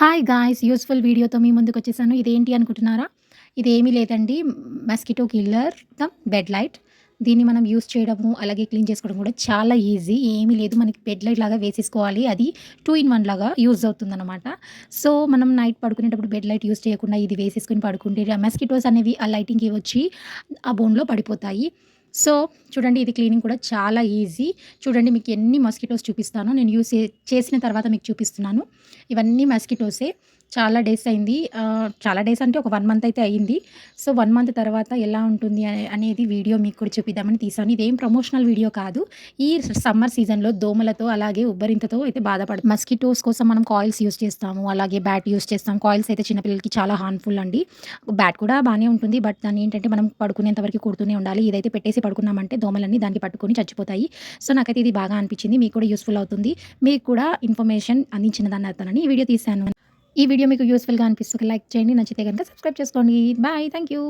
Hi guys useful వీడియోతో మీ ముందుకు వచ్చేసాను. ఇదేంటి అనుకుంటున్నారా? ఇదేమీ లేదండి. Mosquito killer the bed light దీన్ని మనం యూస్ చేయడము అలాగే క్లీన్ చేసుకోవడం కూడా చాలా ఈజీ ఏమీ లేదు. మనకి బెడ్ లైట్ లాగా వేసేసుకోవాలి. అది టూ ఇన్ వన్ లాగా యూజ్ అవుతుందన్నమాట. సో మనం నైట్ పడుకునేటప్పుడు బెడ్ లైట్ యూస్ చేయకుండా ఇది వేసేసుకుని పడుకుంటే మస్కిటోస్ అనేవి ఆ లైటింగ్కి వచ్చి ఆ బోన్లో పడిపోతాయి. సో చూడండి ఇది క్లీనింగ్ కూడా చాలా ఈజీ. చూడండి మీకు ఎన్ని మస్కిటోస్ చూపిస్తానో నేను యూస్ చేసిన తర్వాత మీకు చూపిస్తున్నాను. ఇవన్నీ మస్కిటోసే. చాలా డేస్ అయింది. చాలా డేస్ అంటే ఒక వన్ మంత్ అయితే అయ్యింది సో వన్ మంత్ తర్వాత ఎలా ఉంటుంది అనేది వీడియో మీకు కూడా చూపిద్దామని తీసాను. ఇదేం ప్రమోషనల్ వీడియో కాదు. ఈ సమ్మర్ సీజన్లో దోమలతో అలాగే ఉబ్బరింతతో అయితే బాధపడదు మస్కిటోస్ కోసం మనం కాయిల్స్ యూస్ చేస్తాము. అలాగే బ్యాట్ యూస్ చేస్తాం. కాయిల్స్ అయితే చిన్నపిల్లలకి చాలా హార్మ్ఫుల్ అండి. బ్యాట్ కూడా బాగానే ఉంటుంది. బట్ దాన్ని ఏంటంటే మనం పడుకునేంత వరకు కుడుతూనే ఉండాలి. ఇదైతే పెట్టేసి పడుకున్నామంటే దోమలన్నీ దానికి పట్టుకొని చచ్చిపోతాయి. సో నాకైతే ఇది బాగా అనిపించింది. మీకు కూడా యూస్ఫుల్ అవుతుంది. మీకు కూడా ఇన్ఫర్మేషన్ అందించిన దాన్ని అర్థానని ఈ వీడియో తీశాను. ఈ వీడియో మీకు యూస్ఫుల్గా అనిపిస్తుంది లైక్ చేయండి. నచ్చితే కనుక సబ్స్క్రైబ్ చేసుకోండి. బాయ్. Thank you